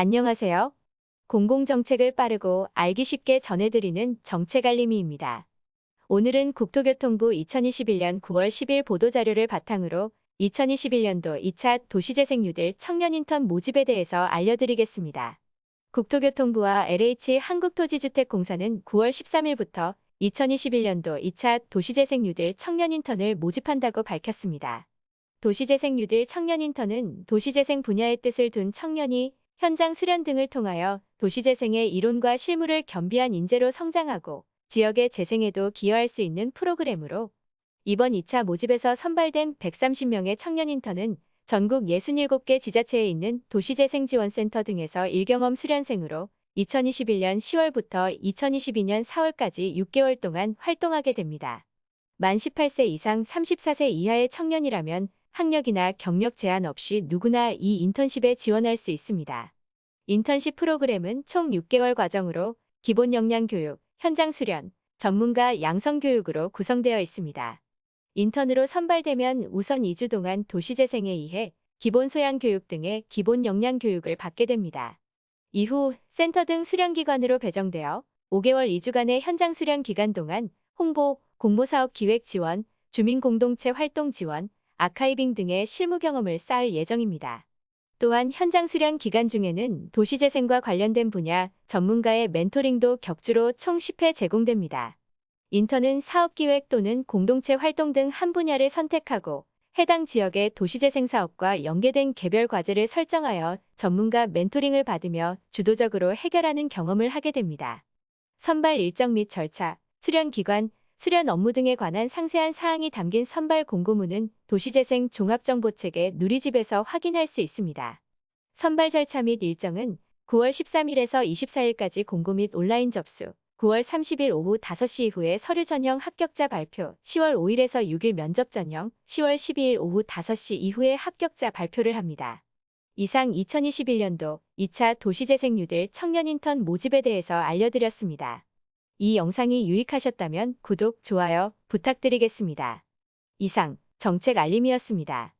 안녕하세요. 공공정책을 빠르고 알기 쉽게 전해드리는 정책알림이입니다. 오늘은 국토교통부 2021년 9월 10일 보도자료를 바탕으로 2021년도 2차 도시재생 뉴딜 청년 인턴 모집에 대해서 알려드리겠습니다. 국토교통부와 LH 한국토지주택공사는 9월 13일부터 2021년도 2차 도시재생 뉴딜 청년 인턴을 모집한다고 밝혔습니다. 도시재생 뉴딜 청년 인턴은 도시재생 분야의 뜻을 둔 청년이 현장 수련 등을 통하여 도시재생의 이론과 실무를 겸비한 인재로 성장하고 지역의 재생에도 기여할 수 있는 프로그램으로 이번 2차 모집에서 선발된 130명의 청년 인턴은 전국 67개 지자체에 있는 도시재생지원센터 등에서 일경험 수련생으로 2021년 10월부터 2022년 4월까지 6개월 동안 활동하게 됩니다. 만 18세 이상 34세 이하의 청년이라면 학력이나 경력 제한 없이 누구나 이 인턴십에 지원할 수 있습니다. 인턴십 프로그램은 총 6개월 과정으로 기본 역량 교육, 현장 수련, 전문가 양성 교육으로 구성되어 있습니다. 인턴으로 선발되면 우선 2주 동안 도시재생에 의해 기본 소양 교육 등의 기본 역량 교육을 받게 됩니다. 이후 센터 등 수련기관으로 배정되어 5개월 2주간의 현장 수련 기간 동안 홍보, 공모사업 기획 지원, 주민공동체 활동 지원, 아카이빙 등의 실무 경험을 쌓을 예정입니다. 또한 현장 수련 기간 중에는 도시재생과 관련된 분야 전문가의 멘토링도 격주로 총 10회 제공됩니다. 인턴은 사업기획 또는 공동체 활동 등 한 분야를 선택하고 해당 지역의 도시재생 사업과 연계된 개별 과제를 설정하여 전문가 멘토링을 받으며 주도적으로 해결하는 경험을 하게 됩니다. 선발 일정 및 절차, 수련 기관, 수련 업무 등에 관한 상세한 사항이 담긴 선발 공고문은 도시재생 종합정보책의 누리집에서 확인할 수 있습니다. 선발 절차 및 일정은 9월 13일에서 24일까지 공고 및 온라인 접수, 9월 30일 오후 5시 이후에 서류 전형 합격자 발표, 10월 5일에서 6일 면접 전형, 10월 12일 오후 5시 이후에 합격자 발표를 합니다. 이상 2021년도 2차 도시재생 뉴딜 청년 인턴 모집에 대해서 알려드렸습니다. 이 영상이 유익하셨다면 구독, 좋아요 부탁드리겠습니다. 이상 정책 알림이었습니다.